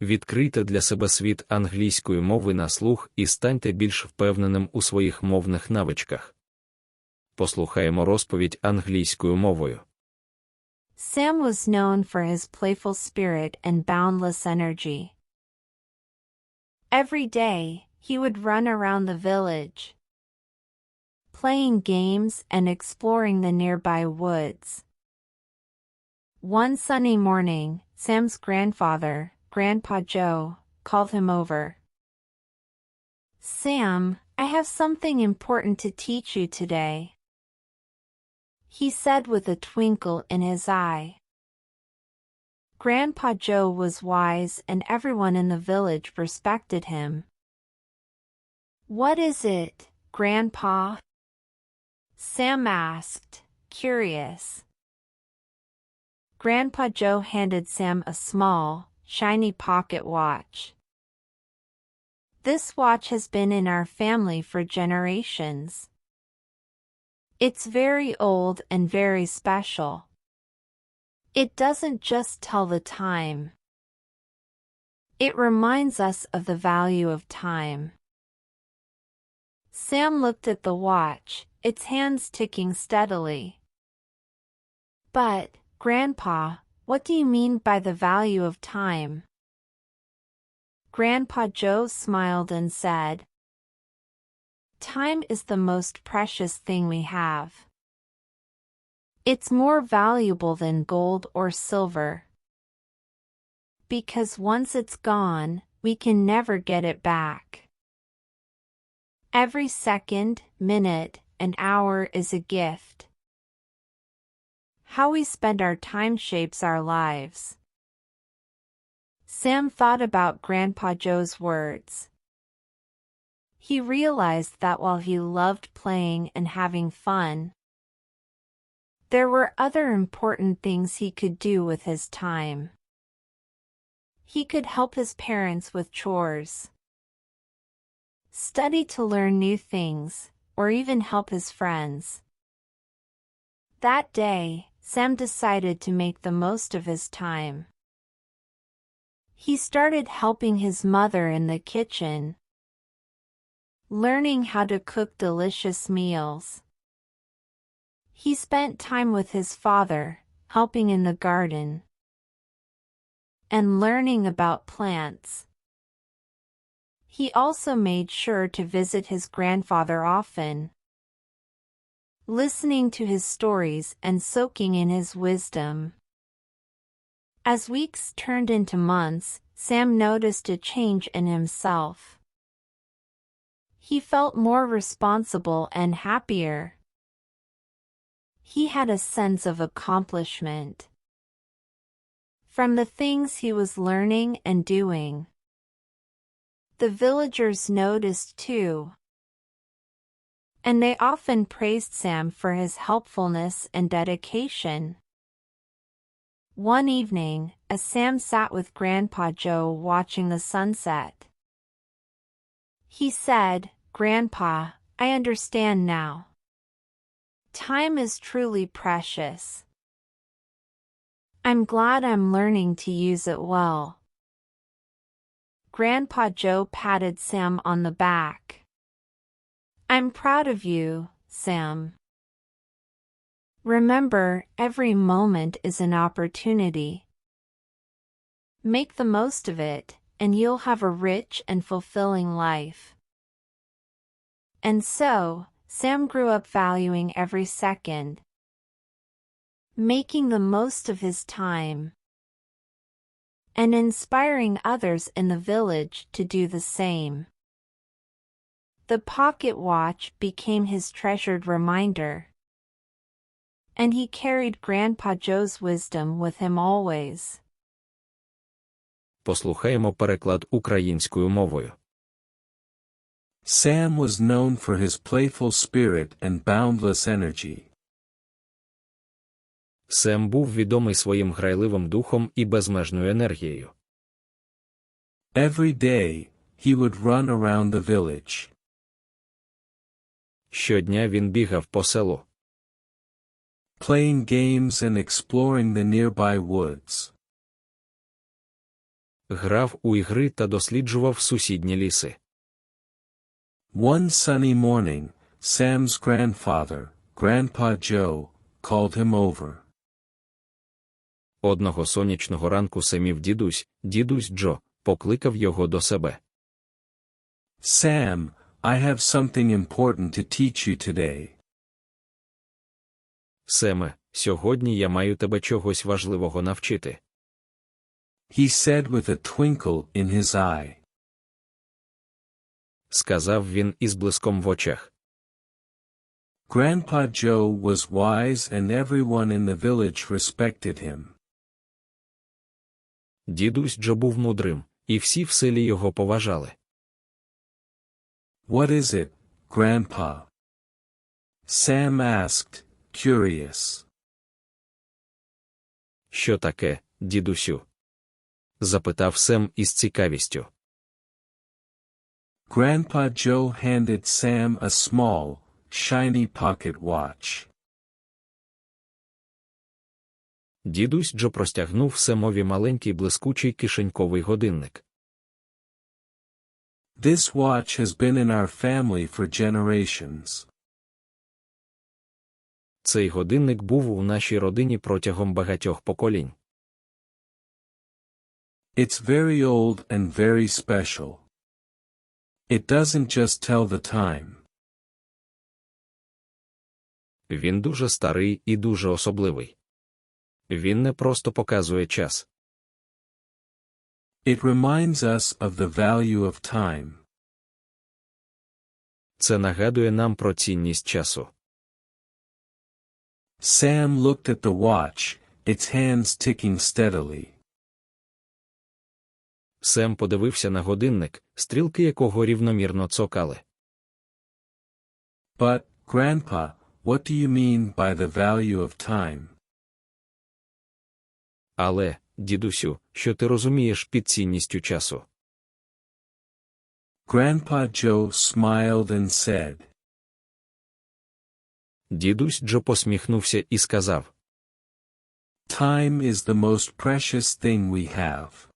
Відкрийте для себе світ англійської мови на слух і станьте більш впевненим у своїх мовних навичках. Послухаємо розповідь англійською мовою. Sam was known for his playful spirit and boundless energy. Every day, he would run around the village, playing games and exploring the nearby woods. One sunny morning, Sam's grandfather, Grandpa Joe, called him over. Sam, I have something important to teach you today he said with a twinkle in his eye. Grandpa Joe was wise and everyone in the village respected him. What is it, Grandpa? Sam asked, curious. Grandpa Joe handed Sam a small, shiny pocket watch. This watch has been in our family for generations. It's very old and very special. It doesn't just tell the time. It reminds us of the value of time. Sam looked at the watch, its hands ticking steadily. But, Grandpa, what do you mean by the value of time? Grandpa Joe smiled and said, Time is the most precious thing we have. It's more valuable than gold or silver. Because once it's gone, we can never get it back. Every second, minute, and hour is a gift. How we spend our time shapes our lives. Sam thought about Grandpa Joe's words. He realized that while he loved playing and having fun, there were other important things he could do with his time. He could help his parents with chores, study to learn new things, or even help his friends. That day, Sam decided to make the most of his time. He started helping his mother in the kitchen, learning how to cook delicious meals. He spent time with his father, helping in the garden, and learning about plants. He also made sure to visit his grandfather often, listening to his stories and soaking in his wisdom. As weeks turned into months, Sam noticed a change in himself. He felt more responsible and happier. He had a sense of accomplishment from the things he was learning and doing. The villagers noticed too. And they often praised Sam for his helpfulness and dedication. One evening, as Sam sat with Grandpa Joe watching the sunset, he said, Grandpa, I understand now. Time is truly precious. I'm glad I'm learning to use it well. Grandpa Joe patted Sam on the back. I'm proud of you, Sam. Remember, every moment is an opportunity. Make the most of it, and you'll have a rich and fulfilling life. And so, Sam grew up valuing every second, making the most of his time, and inspiring others in the village to do the same. The pocket watch became his treasured reminder, and he carried Grandpa Joe's wisdom with him always. Послухаємо переклад українською мовою. Sam was known for his playful spirit and boundless energy. Сем був відомий своїм грайливим духом і безмежною енергією. Every day, he would run around the village, Щодня він бігав по селу, playing games and exploring the nearby woods. грав у ігри та досліджував сусідні ліси. One sunny morning, Sam's grandfather, Grandpa Joe, called him over. Одного сонячного ранку Семів дідусь, дідусь Джо, покликав його до себе. Sam, I have something important to teach you today. Семе, сьогодні я маю тебе чогось важливого навчити. He said with a twinkle in his eye. Сказав він із блиском в очах. Grandpa Joe was wise and everyone in the village respected him. Дідусь Джо був мудрим, і всі в селі його поважали. What is it, Grandpa? Sam asked, curious. Що таке, дідусю? запитав Сем із цікавістю. Grandpa Joe handed Sam a small, shiny pocket watch. Дідусь Джо простягнув Семові маленький блискучий кишеньковий годинник. This watch has been in our family for generations. Цей годинник був у нашій родині протягом багатьох поколінь. It's very old and very special. It doesn't just tell the time. Він дуже старий і дуже особливий. Він не просто показує час. It reminds us of the value of time. Це нагадує нам про цінність часу. Sam looked at the watch, its hands ticking steadily. Сем подивився на годинник, стрілки якого рівномірно цокали. But, Grandpa, what do you mean by the value of time? Але, дідусю, що ти розумієш під цінністю часу? Grandpa Joe smiled and said, Дідусь Джо посміхнувся і сказав: Time is the most precious thing we have.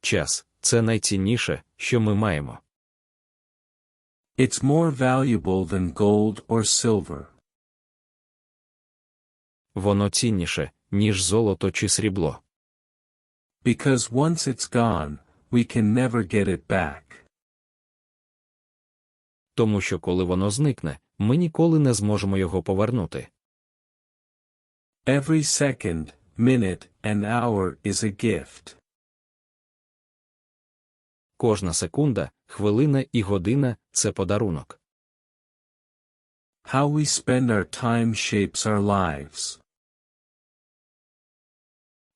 Час це найцінніше, що ми маємо. It's more valuable than gold or silver. Воно цінніше, ніж золото чи срібло. Because once it's gone, we can never get it back. Тому що коли воно зникне, ми ніколи не зможемо його повернути. Every second, minute, and hour is a gift. Кожна секунда, хвилина і година це подарунок. How we spend our time shapes our lives.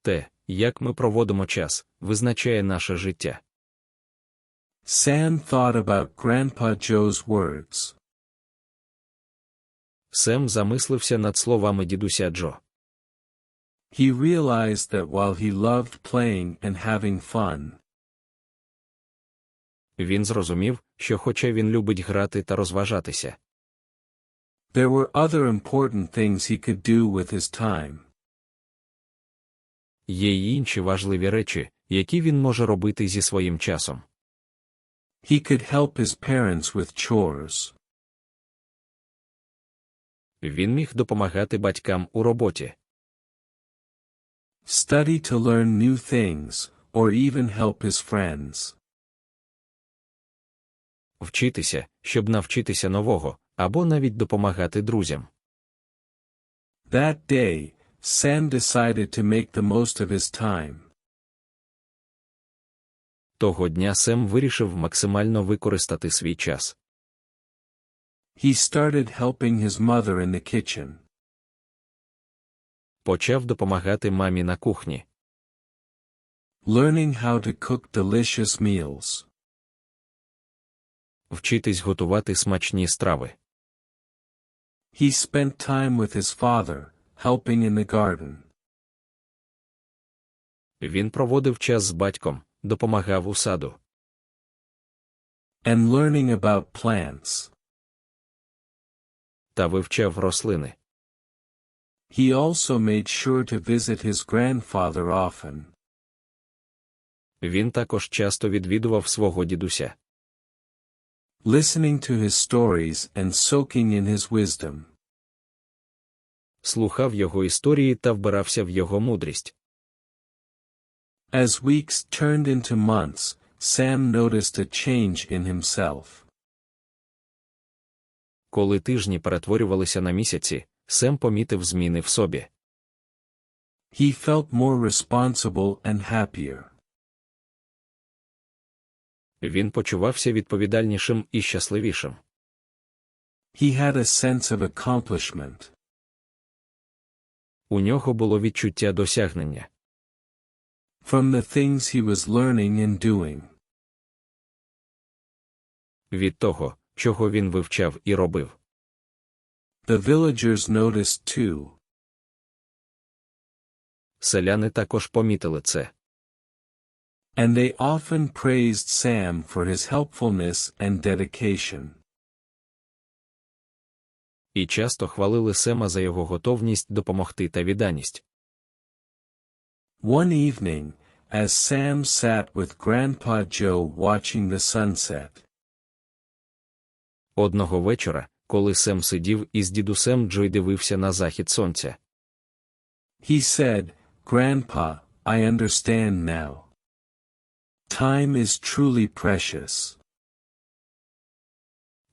Те, як ми проводимо час, визначає наше життя. Sam thought about Grandpa Joe's words. Сем замислився над словами дідуся Джо. He realized that while he loved playing and having fun, Він зрозумів, що хоча він любить грати та розважатися, there were other important things he could do with his time. Є й інші важливі речі, які він може робити зі своїм часом. He could help his parents with chores. Він міг допомагати батькам у роботі, Study to learn new things, or even help his friends. вчитися, щоб навчитися нового, або навіть допомагати друзям. That day, Sam decided to make the most of his time. Того дня Сем вирішив максимально використати свій час. He started helping his mother in the kitchen. Почав допомагати мамі на кухні, Learning how to cook delicious meals. вчитись готувати смачні страви. He spent time with his father, helping in the garden. Він проводив час з батьком, допомагав у саду, And learning about plants. та вивчав рослини. He also made sure to visit his grandfather often. Він також часто відвідував свого дідуся. listening to his stories and soaking in his wisdom. Слухав його історії та вбирався в його мудрість. As weeks turned into months, Sam noticed a change in himself. Коли тижні перетворювалися на місяці, Сем помітив зміни в собі. He felt more responsible and happier. Він почувався відповідальнішим і щасливішим. He had a sense of accomplishment. У нього було відчуття досягнення. From the things he was learning and doing. Від того, чого він вивчав і робив. The villagers noticed too. Селяни також помітили це. And they often praised Sam for his helpfulness and dedication. І часто хвалили Сема за його готовність допомогти та відданість. One evening, as Sam sat with Grandpa Joe watching the sunset, Одного вечора, коли Сем сидів із дідусем Джо й дивився на захід сонця, he said, Grandpa, I understand now. Time is truly precious.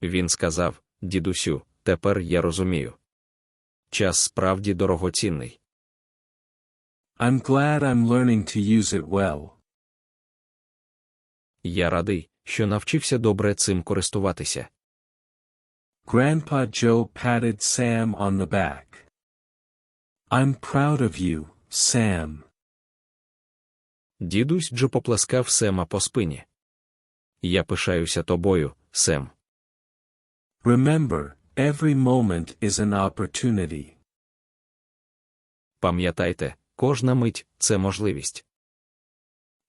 він сказав: Дідусю, тепер я розумію. Час справді дорогоцінний. I'm glad I'm learning to use it well. Я радий, що навчився добре цим користуватися. Grandpa Joe patted Sam on the back. I'm proud of you, Sam. Дідусь Джо поплескав Сема по спині. Я пишаюся тобою, Сем. Remember, every moment is an opportunity. Пам'ятайте, кожна мить це можливість.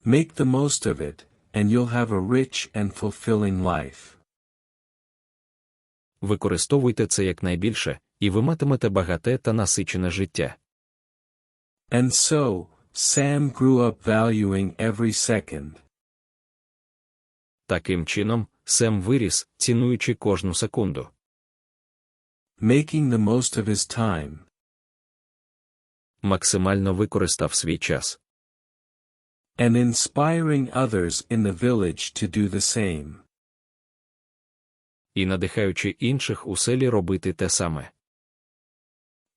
Make the most of it, and you'll have a rich and fulfilling life. Використовуйте це якнайбільше, і ви матимете багате та насичене життя. And so, Sam grew up valuing every second. Таким чином, Сем виріс, цінуючи кожну секунду. Making the most of his time. Максимально використав свій час. And inspiring others in the village to do the same. І надихаючи інших у селі робити те саме.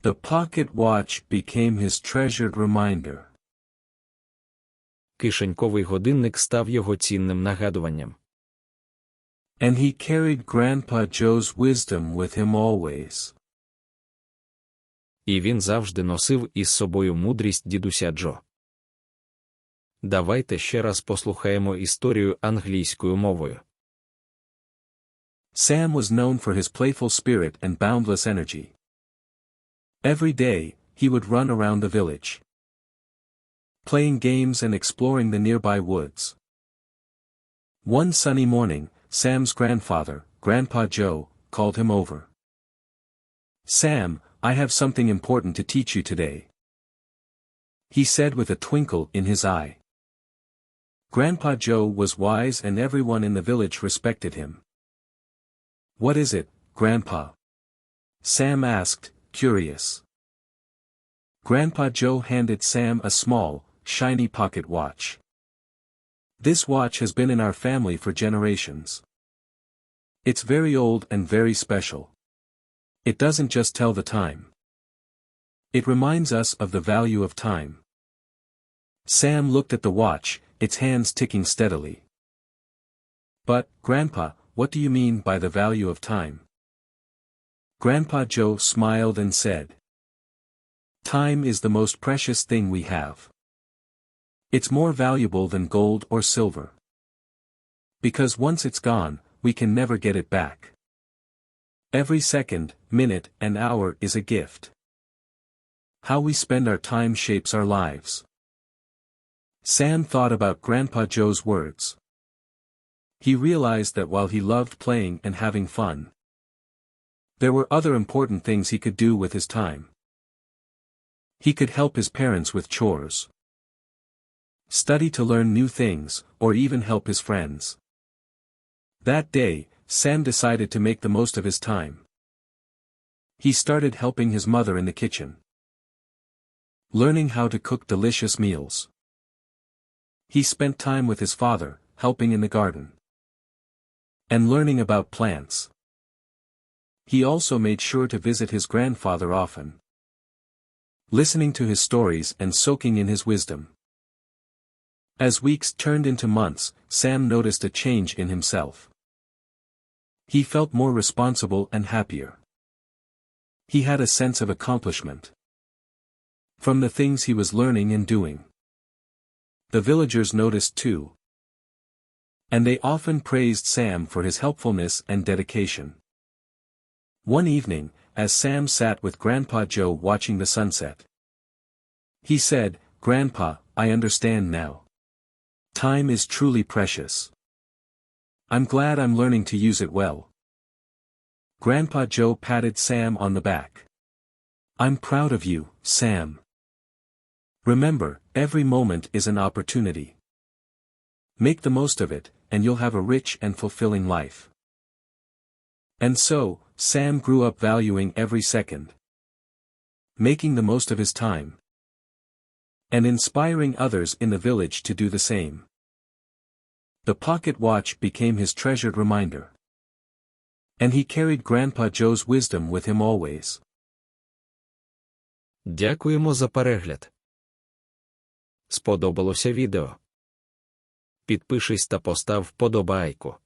The pocket watch became his treasured reminder. Кишеньковий годинник став його цінним нагадуванням. And he carried Grandpa Joe's wisdom with him always. І він завжди носив із собою мудрість дідуся Джо. Давайте ще раз послухаємо історію англійською мовою. Sam was known for his playful spirit and boundless energy. Every day, he would run around the village, playing games and exploring the nearby woods. One sunny morning, Sam's grandfather, Grandpa Joe, called him over. Sam, I have something important to teach you today. He said with a twinkle in his eye. Grandpa Joe was wise and everyone in the village respected him. What is it, Grandpa? Sam asked, curious. Grandpa Joe handed Sam a small, shiny pocket watch. This watch has been in our family for generations. It's very old and very special. It doesn't just tell the time. It reminds us of the value of time. Sam looked at the watch, its hands ticking steadily. But, Grandpa, what do you mean by the value of time? Grandpa Joe smiled and said, Time is the most precious thing we have. It's more valuable than gold or silver. Because once it's gone, we can never get it back. Every second, minute, and hour is a gift. How we spend our time shapes our lives. Sam thought about Grandpa Joe's words. He realized that while he loved playing and having fun, there were other important things he could do with his time. He could help his parents with chores. Study to learn new things, or even help his friends. That day, Sam decided to make the most of his time. He started helping his mother in the kitchen. Learning how to cook delicious meals. He spent time with his father, helping in the garden. And learning about plants. He also made sure to visit his grandfather often. Listening to his stories and soaking in his wisdom. As weeks turned into months, Sam noticed a change in himself. He felt more responsible and happier. He had a sense of accomplishment. From the things he was learning and doing. The villagers noticed too. And they often praised Sam for his helpfulness and dedication. One evening, as Sam sat with Grandpa Joe watching the sunset. He said, Grandpa, I understand now. Time is truly precious. I'm glad I'm learning to use it well. Grandpa Joe patted Sam on the back. I'm proud of you, Sam. Remember, every moment is an opportunity. Make the most of it, and you'll have a rich and fulfilling life. And so, Sam grew up valuing every second. Making the most of his time. And inspiring others in the village to do the same. The pocket watch became his treasured reminder. And he carried Grandpa Joe's wisdom with him always. Дякуємо за перегляд. Сподобалося відео? Підпишись та постав вподобайку.